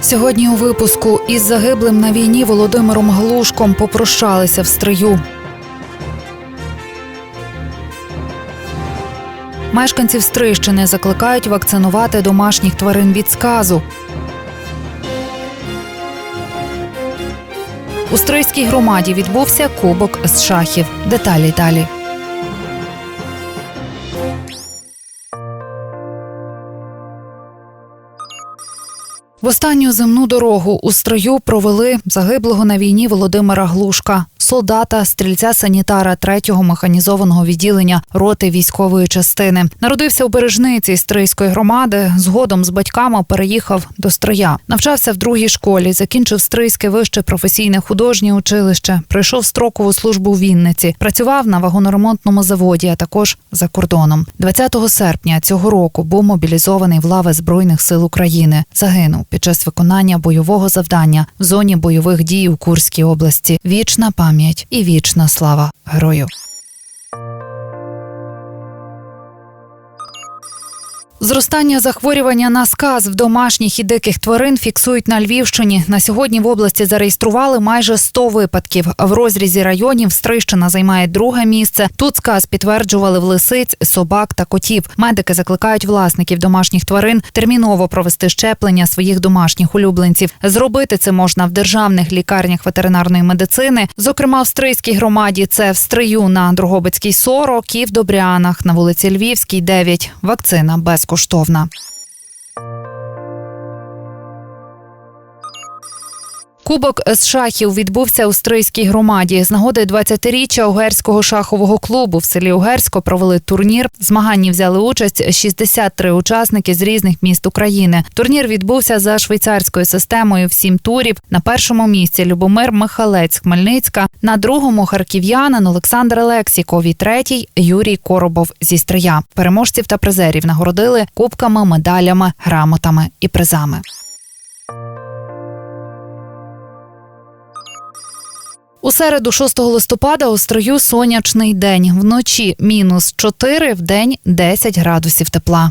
Сьогодні у випуску із загиблим на війні Володимиром Глушком попрощалися в стрию. Мешканців Стрищини закликають вакцинувати домашніх тварин від сказу. У Стрийській громаді відбувся кубок з шахів. Деталі далі. В останню земну дорогу у строю провели загиблого на війні Володимира Глушка, солдата, стрільця санітара 3-го механізованого відділення роти військової частини. Народився у Бережниці Стрийської громади. Згодом з батьками переїхав до Стрия. Навчався в другій школі, закінчив Стрийське вище професійне художнє училище. Пройшов строкову службу в Вінниці. Працював на вагоноремонтному заводі, а також за кордоном. 20 серпня цього року був мобілізований в лави збройних сил України. Загинув під час виконання бойового завдання в зоні бойових дій у Курській області. Вічна пам'ять і вічна слава герою. Зростання захворювання на сказ в домашніх і диких тварин фіксують на Львівщині. На сьогодні в області зареєстрували майже 100 випадків. В розрізі районів Стрищина займає друге місце. Тут сказ підтверджували в лисиць, собак та котів. Медики закликають власників домашніх тварин терміново провести щеплення своїх домашніх улюбленців. Зробити це можна в державних лікарнях ветеринарної медицини. Зокрема, в Стрийській громаді це в Стрию на Дрогобицькій 40 і в Добрянах на вулиці Львівській 9. Вакцина безкоштовна. Кубок з шахів відбувся у Стрийській громаді. З нагоди 20-річчя Угерського шахового клубу в селі Угерсько провели турнір. В змаганні взяли участь 63 учасники з різних міст України. Турнір відбувся за швейцарською системою в сім турів. На першому місці Любомир Михалець Хмельницька, на другому харків'янин Олександр Лексіков і третій Юрій Коробов зі Стрия. Переможців та призерів нагородили кубками, медалями, грамотами і призами. У середу, 6 листопада, у строю сонячний день. Вночі мінус 4, в день 10 градусів тепла.